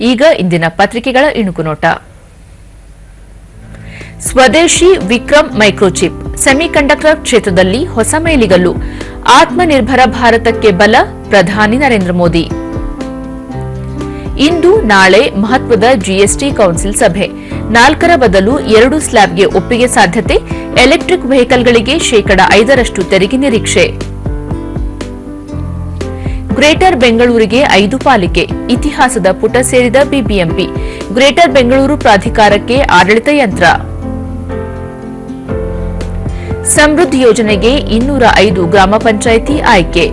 ಈಗ ಇಂದಿನ ಪತ್ರಿಕೆಗಳ ಇಣುಕು ನೋಟ ಸ್ವದೇಶಿ ವಿಕ್ರಮ್ ಮೈಕ್ರೋಚಿಪ್, ಸೆಮಿಕಂಡಕ್ಟರ್ ಕ್ಷೇತ್ರದಲ್ಲಿ ಹೊಸ ಮೈಲಿಗಲ್ಲು, ಆತ್ಮನಿರ್ಭರ ಭಾರತಕ್ಕೆ ಬಲ, ಪ್ರಧಾನಿ ನರೇಂದ್ರ ಮೋದಿ. ಇಂದು ನಾಳೆ ಮಹತ್ವದ ಜಿಎಸ್ಟಿ ಕೌನ್ಸಿಲ್ ಸಭೆ. ನಾಲ್ಕರ ಬದಲು ಎರಡು ಸ್ಲ್ಯಾಬ್ಗೆ ಒಪ್ಪಿಗೆ ಸಾಧ್ಯತೆ, ಎಲೆಕ್ಟ್ರಿಕ್ ವೆಹಿಕಲ್ಗಳಿಗೆ ಶೇಕಡ ಐದರಷ್ಟು ತೆರಿಗೆ ನಿರೀಕ್ಷೆ. ಗ್ರೇಟರ್ ಬೆಂಗಳೂರಿಗೆ ಐದು ಪಾಲಿಕೆ, ಇತಿಹಾಸದ ಪುಟ ಸೇರಿದ ಬಿಬಿಎಂಪಿ, ಗ್ರೇಟರ್ ಬೆಂಗಳೂರು ಪ್ರಾಧಿಕಾರಕ್ಕೆ ಆಡಳಿತ ಯಂತ್ರ. ಸಮೃದ್ಧಿ ಯೋಜನೆಗೆ ಇನ್ನೂರ ಐದು ಗ್ರಾಮ ಪಂಚಾಯಿತಿ ಆಯ್ಕೆ.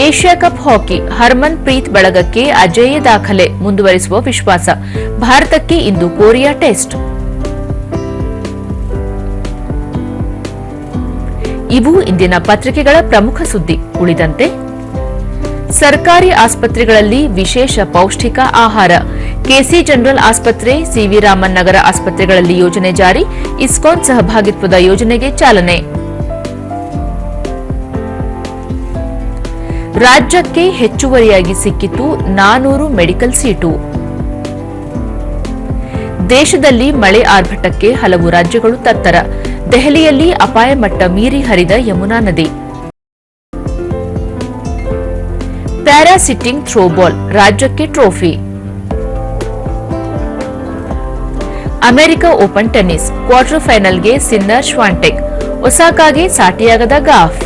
Asia cup hockey Harmanpreet ಬಳಗಕ್ಕೆ ಅಜೇಯ ದಾಖಲೆ, ಮುಂದುವರಿಸುವ ವಿಶ್ವಾಸ. ಭಾರತಕ್ಕೆ ಇಂದು ಕೊರಿಯಾ ಟೆಸ್ಟ್. ಇವು ಇಂದಿನ ಪತ್ರಿಕೆಗಳ ಪ್ರಮುಖ ಸುದ್ದಿ. ಉಳಿದಂತೆ, ಸರ್ಕಾರಿ ಆಸ್ಪತ್ರೆಗಳಲ್ಲಿ ವಿಶೇಷ ಪೌಷ್ಟಿಕ ಆಹಾರ. ಕೆಸಿ ಜನರಲ್ ಆಸ್ಪತ್ರೆ ಸಿವಿ ರಾಮನ್ ನಗರ ಆಸ್ಪತ್ರೆಗಳಲ್ಲಿ ಯೋಜನೆ ಜಾರಿ, ಇಸ್ಕಾನ್ ಸಹಭಾಗಿತ್ವದ ಯೋಜನೆಗೆ ಚಾಲನೆ. ರಾಜ್ಯಕ್ಕೆ ಹೆಚ್ಚುವರಿಯಾಗಿ ಸಿಕ್ಕಿತು ನಾನೂರು ಮೆಡಿಕಲ್ ಸೀಟು. ದೇಶದಲ್ಲಿ ಮಳೆ ಆರ್ಭಟಕ್ಕೆ ಹಲವು ರಾಜ್ಯಗಳು ತತ್ತರ. ದೆಹಲಿಯಲ್ಲಿ ಅಪಾಯ ಮಟ್ಟ ಮೀರಿ ಹರಿದ ಯಮುನಾ ನದಿ. ಪ್ಯಾರಾಸಿಟ್ಟಿಂಗ್ ಥ್ರೋಬಾಲ್ ರಾಜ್ಯಕ್ಕೆ trophy. America open tennis quarter ಫೈನಲ್ಗೆ ಸಿನ್ನರ್ ಶ್ವಾಂಟೆಕ್, ಒಸಾಕಾಗೆ ಸಾಟಿಯಾಗದ ಗಾಫ್.